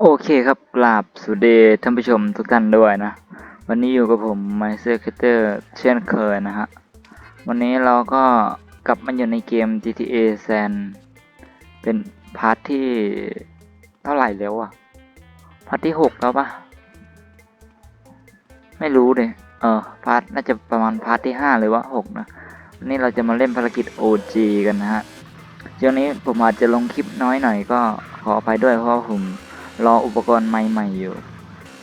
โอเคครับกราบสวัสดีท่านผู้ชมทุกท่านด้วยนะ วันนี้อยู่กับผมไมเซอร์คเตอร์เช่นเคยนะฮะ วันนี้เราก็กลับมาอยู่ในเกม GTA San เป็นพาร์ทที่เท่าไหร่แล้วอะพาร์ทที่หกแล้วปะไม่รู้เลยเออพาร์ทน่าจะประมาณพาร์ทที่ห้าหรือว่าหกนะวันนี้เราจะมาเล่นภารกิจ OG กันนะฮะช่วงนี้ผมอาจจะลงคลิปน้อยหน่อยก็ขออภัยด้วยเพราะผม รออุปกรณ์ไม้ใหม่อยู่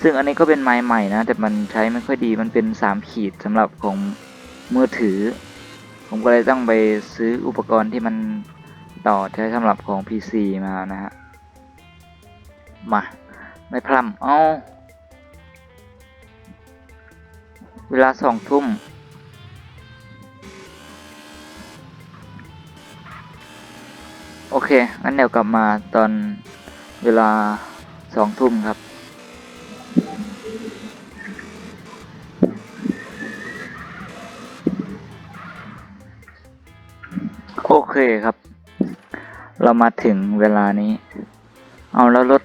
ซึ่งอันนี้ก็เป็นไม้ใหม่นะ แต่มันใช้ไม่ค่อยดีมันเป็นสามขีดสำหรับของมือถือ ผมก็เลยต้องไปซื้ออุปกรณ์ที่มันต่อใช้สำหรับของ PC มานะฮะ มา ไม่พร่ำเอาเวลาสองทุ่มโอเค งั้นเดี๋ยวกลับมาตอนเวลา สองทุ่มครับ โอเคครับ เรามาถึงเวลานี้ เอาแล้วรถ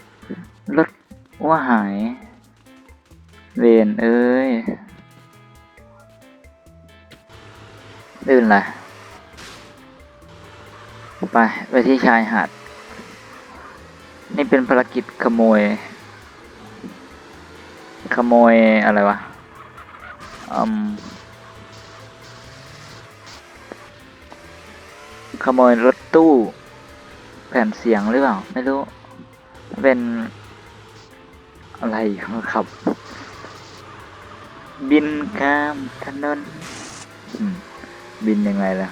รถว่าหายเวนเอ้ยไม่นไรไป ไปที่ชายหาด เป็นภารกิจขโมย ขโมยอะไรวะอืมขโมยรถตู้ แผ่นเสียงหรือเปล่า ไม่รู้ เป็น อะไรครับ บินข้ามถนนบินยังไงล่ะ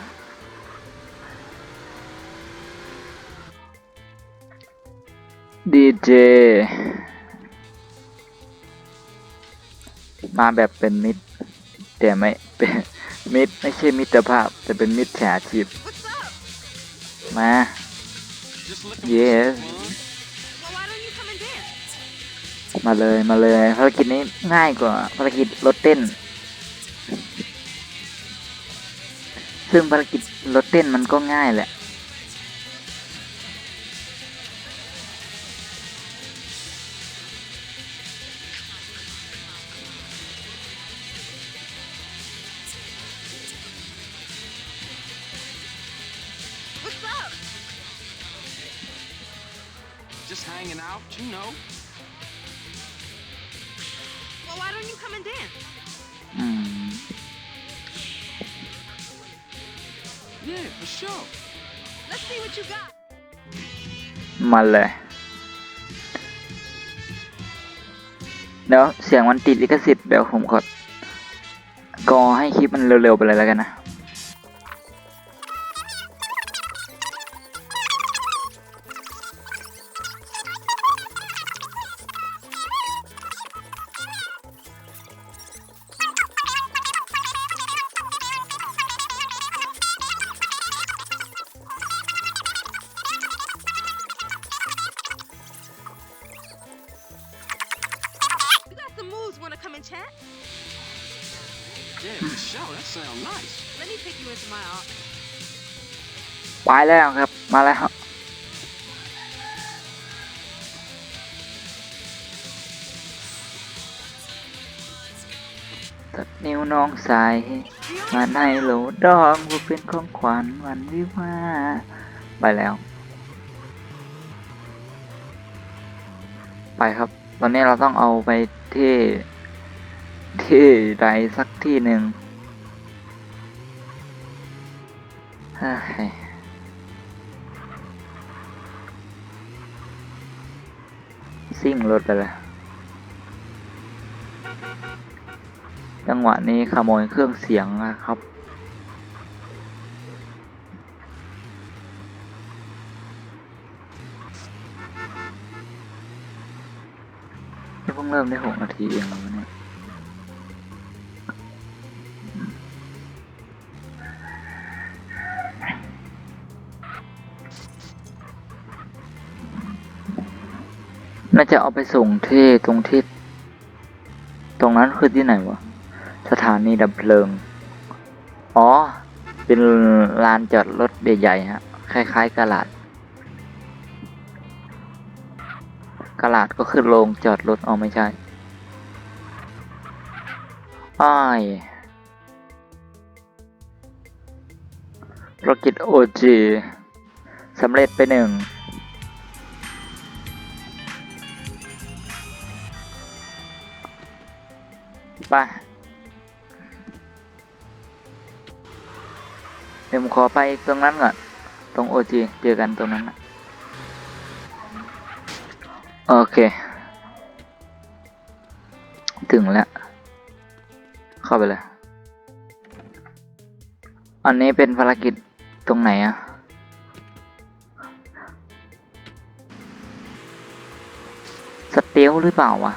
ดีเจมาแบบเป็นมิตร แต่ไม่เป็นมิตรไม่ใช่มิตรภาพ แต่เป็นมิตรแฉาชีพ What's up? มา Just looking Yes. for some fun. Well, why don't you come and dance? มาเลยมาเลยภารกิจนี้ง่ายกว่าภารกิจรถเต้น ซึ่งภารกิจรถเต้นมันก็ง่ายแหละ Just hanging out, you know. Well, why don't you come and dance? อืม Yeah, for sure. Let's see what you got. มาเลยเดี๋ยวเสียงมันติดลิขสิทธิ์เดี๋ยวผมขอกอให้คลิปมันเร็วๆไปเลยแล้วกันนะ sure. That sounds nice. Let me take you into my office. ไปแล้วครับ มาแล้ว ตัดนิ้วน้องใส่มาในโหลดองเพื่อเป็นของขวัญวันวิวาห์ไปแล้ว ไปครับ ตอนนี้เราต้องเอาไปที่ที่ใดสักที่หนึ่ง ซิ่งรถไปเลยจังหวะนี้ขโมยเครื่องเสียงนะครับนี่เพิ่งเริ่มได้หกนาทีเอง น่าจะเอาไปส่งที่ตรงที่ ตรงนั้นคือที่ไหนวะ สถานีดับเพลิง อ๋อ เป็นลานจอดรถใหญ่ๆฮะ คล้ายๆกระลาดกระลาดก็ขึ้นโรงจอดรถอ๋อไม่ใช่อ้ายภารกิจโอจีสำเร็จไปหนึ่ง ไปเดี๋ยวผมขอไปตรงนั้นก่อน ตรงโอจีเจอกันตรงนั้นนะโอเค ถึงแล้ว เข้าไปเลย อันนี้เป็นภารกิจตรงไหนอะสเตลหรือเปล่าวะ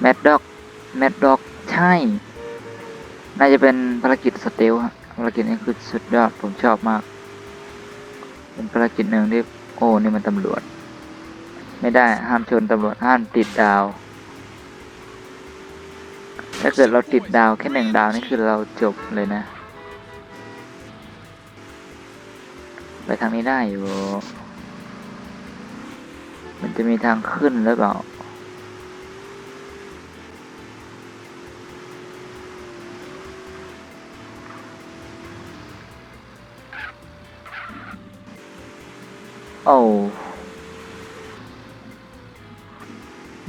แมดด็อก แมดด็อกใช่ น่าจะเป็นภารกิจสเตลฮะภารกิจนี้คือสุดยอด ผมชอบมาก เป็นภารกิจหนึ่งที่ โอ้ นี่มันตำรวจ ไม่ได้ห้ามชนตำรวจห้ามติดดาว ถ้าเกิดเราติดดาวแค่หนึ่งดาวนี่คือเราจบเลยนะ ไปทางนี้ได้อยู่ มันจะมีทางขึ้นหรือเปล่า โอ้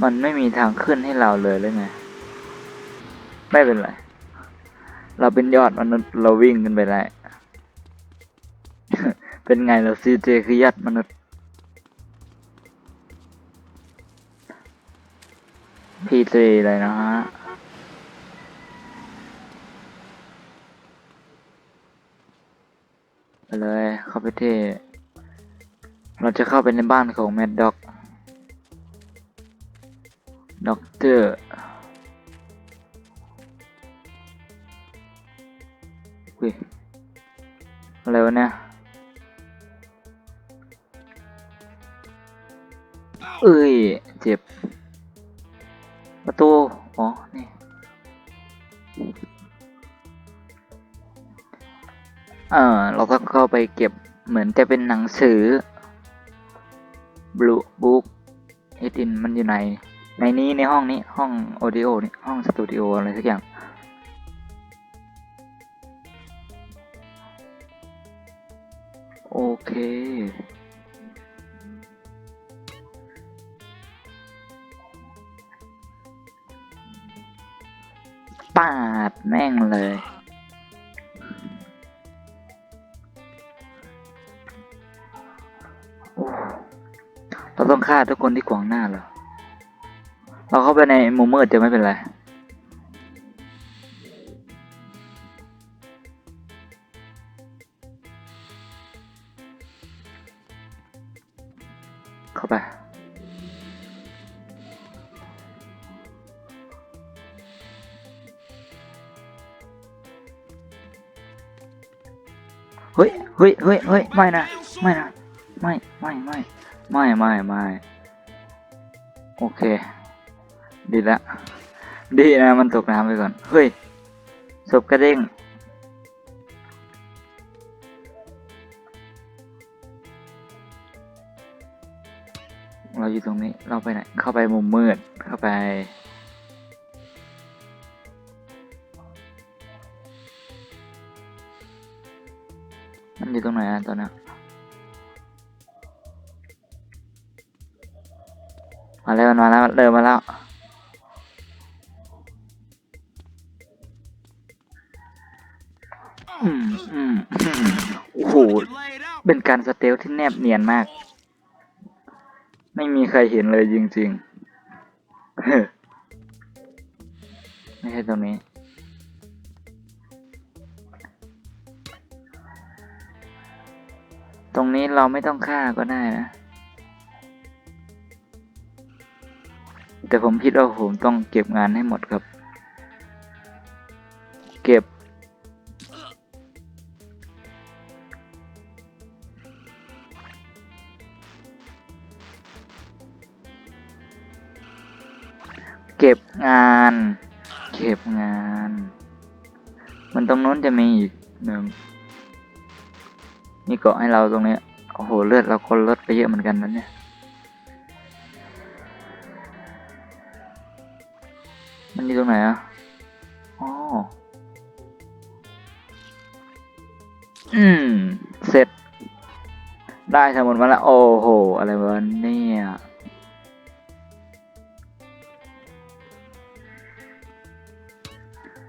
มันไม่มีทางขึ้นให้เราเลยเลยไง ไม่เป็นไร เราเป็นยอดมนุษย์เราวิ่งขึ้นไปได้ เป็นไงเราซีเจคือยอดมนุษย์ พีซีเลยนะฮะไปเลยเข้าไปที่ เราจะเข้าไปในบ้านของแมดด็อกด็อกเตอร์อุ้ยอะไรวะเนี่ยเอ้ย เจ็บ ประตู อ๋อ นี่ เออเราต้องเข้าไปเก็บเหมือนจะเป็นหนังสือ Blue Book เอดินมันอยู่ใน ในนี้ในห้องนี้ห้องออดิโอนี่ห้องสตูดิโออะไรสักอย่าง โอเค ปาดแม่งเลย ต้องฆ่าทุกคนที่ขวางหน้าเหรอ เราเข้าไปในมุมมืดจะไม่เป็นไร เข้าไป เฮ้ย เฮ้ย เฮ้ย เฮ้ย ไม่นะ ไม่นะ ไม่ ไม่ ไม่ ไม่ไม่ไม่โอเค ดีละ ดีนะมันตกน้ำไปก่อน เฮ้ยศพกระเด้งเราอยู่ตรงนี้ เราไปไหน เข้าไปมุมมืด เข้าไป มันอยู่ตรงไหนอะตอนนี้ มาแล้วมันมาแล้วเดินมาแล้วอืมอืมอืมโอ้โห Get laid out. เป็นการสเตลที่แนบเนียนมาก ไม่มีใครเห็นเลยจริงๆเฮ้อไม่ใช่ตรงนี้ ตรงนี้เราไม่ต้องฆ่าก็ได้นะ แต่ผมคิดว่าผมต้องเก็บงานให้หมดครับ เก็บ เก็บงาน เก็บงาน มันตรงนู้นจะมีอีกหนึ่งนี่เกาะให้เราตรงเนี้ยโอ้โห เลือดเราคนลดไปเยอะเหมือนกันนะเนี่ย มันอยู่ตรงไหนอะอ๋ออืม เสร็จ ได้สมุดมาแล้ว โอ้โห อะไรวะเนี่ย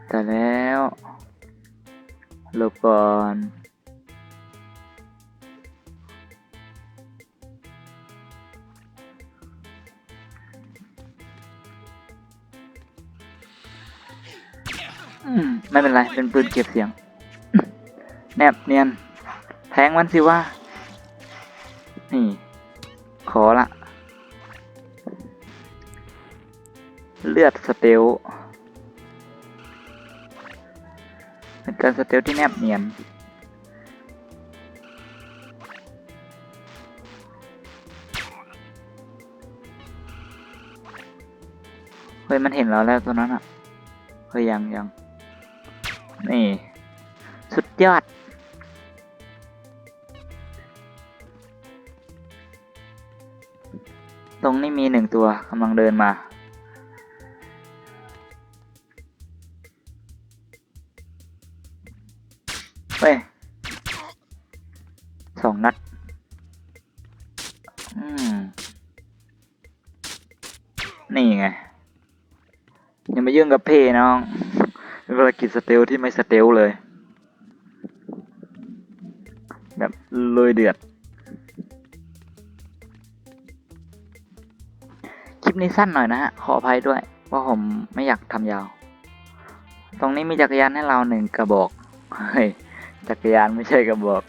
แต่แล้วลบก่อน ไม่เป็นไร เป็นปืนเก็บเสียง แนบเนียน แทงมันสิว่า นี่ ขอละ เลือดสเตลเป็นการสเตลที่แนบเนียนเฮ้ยมันเห็นเราแล้วตัวนั้นอะ เฮ้ยยังยัง นี่ สุดยอด ตรงนี้มีหนึ่งตัวกำลังเดินมา เฮ้ยสองนัด อืม นี่ไง อย่ามายุ่งกับเพ่น้อง เป็นภารกิจสเตลที่ไม่สเตลเลย แบบเลยเดือด คลิปนี้สั้นหน่อยนะฮะ ขออภัยด้วย เพราะผมไม่อยากทำยาว ตรงนี้มีจักรยานให้เราหนึ่งกระบอก เฮ้ย จักรยานไม่ใช่กระบอก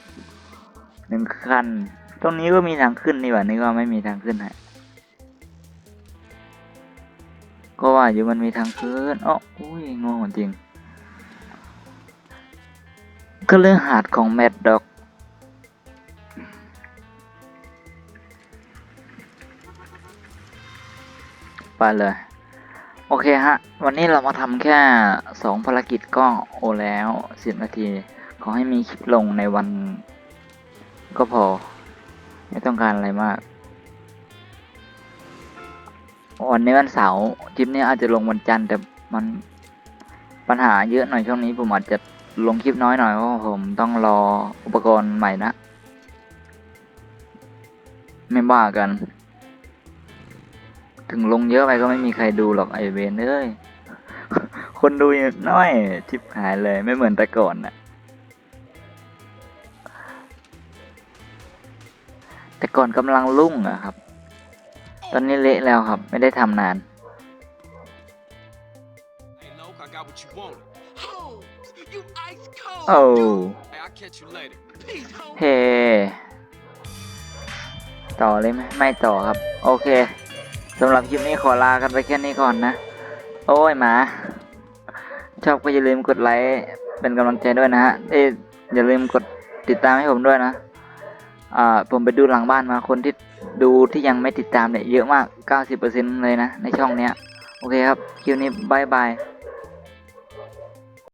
หนึ่งคัน ตรงนี้ก็มีทางขึ้นนี่หว่านี่ก็ไม่มีทางขึ้นฮะก็ว่าอยู่มันมีทางขึ้นอ๋ออุ้ยงงจริง ก็เรื่องหาดของแมดด็อก ไปเลย โอเคฮะ วันนี้เรามาทำแค่สองภารกิจก็โอแล้วสิบนาที ขอให้มีคลิปลงในวันก็พอ ไม่ต้องการอะไรมาก วันนี้วันเสาร์คลิปนี้อาจจะลงวันจันทร์แต่มันปัญหาเยอะหน่อยช่วงนี้ผมอาจจะ ลงคลิปน้อยหน่อยเพราะผมต้องรออุปกรณ์ใหม่นะ ไม่บ้ากัน ถึงลงเยอะไปก็ไม่มีใครดูหรอกไอเวนเอ้ย คนดูน้อยชิบหายเลยไม่เหมือนแต่ก่อนนะแต่ก่อนกำลังรุ่งอะครับ ตอนนี้เละแล้วครับ ไม่ได้ทำนาน Hey, Loke, I got what you want. โอ้ Hey, I'll catch you later. Peace, Holmes. เฮต่อเลยไหมไม่ต่อครับ โอเคสำหรับคลิปนี้ขอลากันไปแค่นี้ก่อนนะ โอ้ยหมา ชอบก็อย่าลืมกดไลค์เป็นกำลังใจด้วยนะฮะเอ้ยอย่าลืมกดติดตามให้ผมด้วยนะอ่าผมไปดูหลังบ้านมาคนที่ดูที่ยังไม่ติดตามเนี่ยเยอะมาก 90%เลยนะ ในช่องเนี้ย โอเคครับ คลิปนี้บายบาย